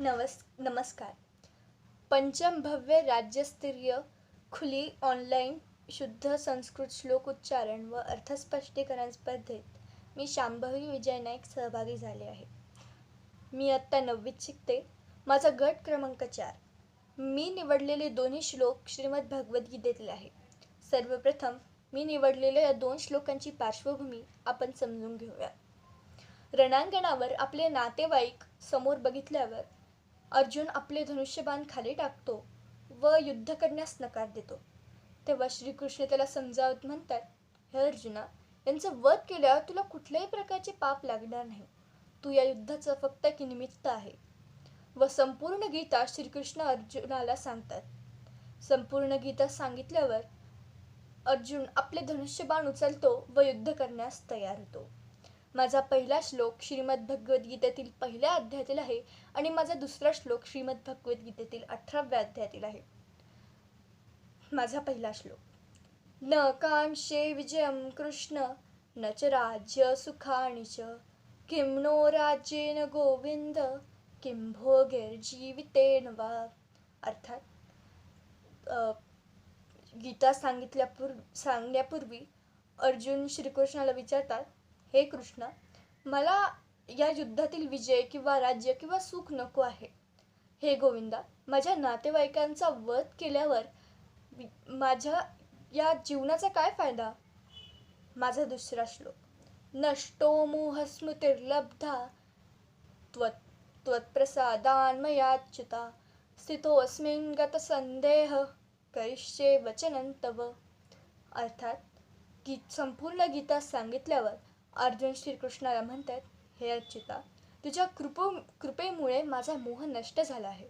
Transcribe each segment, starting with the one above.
नमस् नमस्कार. पंचम भव्य राज्यस्तरीय खुली ऑनलाईन शुद्ध संस्कृत श्लोक उच्चारण व अर्थस्पष्टीकरण स्पर्धेत मी शांभवी विजय नाईक सहभागी झाले आहे. मी आत्ता नववीत शिकते. माझा गट क्रमांक चार. मी निवडलेले दोन्ही श्लोक श्रीमद भगवद्गीतेतले आहे. सर्वप्रथम मी निवडलेल्या या दोन श्लोकांची पार्श्वभूमी आपण समजून घेऊया. रणांगणावर आपले नातेवाईक समोर बघितल्यावर अर्जुन आपले धनुष्यबाण खाली टाकतो व युद्ध करण्यास नकार देतो. तेव्हा श्रीकृष्ण त्याला समजावत म्हणतात हे अर्जुना यांचं वध केल्यावर तुला कुठल्याही प्रकारचे पाप लागणार नाही. तू या युद्धाचं फक्त की निमित्त आहे. व संपूर्ण गीता श्रीकृष्ण अर्जुनाला सांगतात. संपूर्ण गीता सांगितल्यावर अर्जुन आपले धनुष्यबाण उचलतो व युद्ध करण्यास तयार होतो. माझा पहिला श्लोक श्रीमद भगवद्गीतेतील पहिल्या अध्यायातील आहे आणि माझा दुसरा श्लोक श्रीमद भगवद्गीतेतील अठराव्या अध्यायातील आहे. माझा पहिला श्लोक. न कांक्षे विजयम कृष्ण न च राज्य सुखाणी च. किम नो राज्येन गोविंद किं भोगैर्जीवितेन वा. अर्थात गीता सांगितल्यापूर्वी सांगण्यापूर्वी अर्जुन श्रीकृष्णाला विचारतात हे कृष्ण मला या युद्धातील विजय किंवा राज्य किंवा सुख नको आहे. हे गोविंदा माझ्या नातेवाईकांचा वध केल्यावर माझ्या या जीवनाचा काय फायदा? माझा दुसरा श्लोक नष्टो मोहस्मृतिर्लब्धा त्वत् त्वत्प्रसादान्मयाच्युता स्थितोऽस्मिन् गतसन्देह करिष्ये वचनं तव. अर्थात गीत संपूर्ण गीता सांगितल्यावर अर्जुन श्रीकृष्णाला म्हणतात हे अर्चिता तुझ्या कृप कृपेमुळे माझा मोह नष्ट झाला आहे.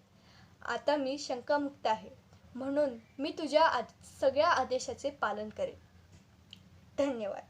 आता मी शंकामुक्त आहे. म्हणून मी तुझ्या आद सगळ्या आदेशाचे पालन करेन. धन्यवाद.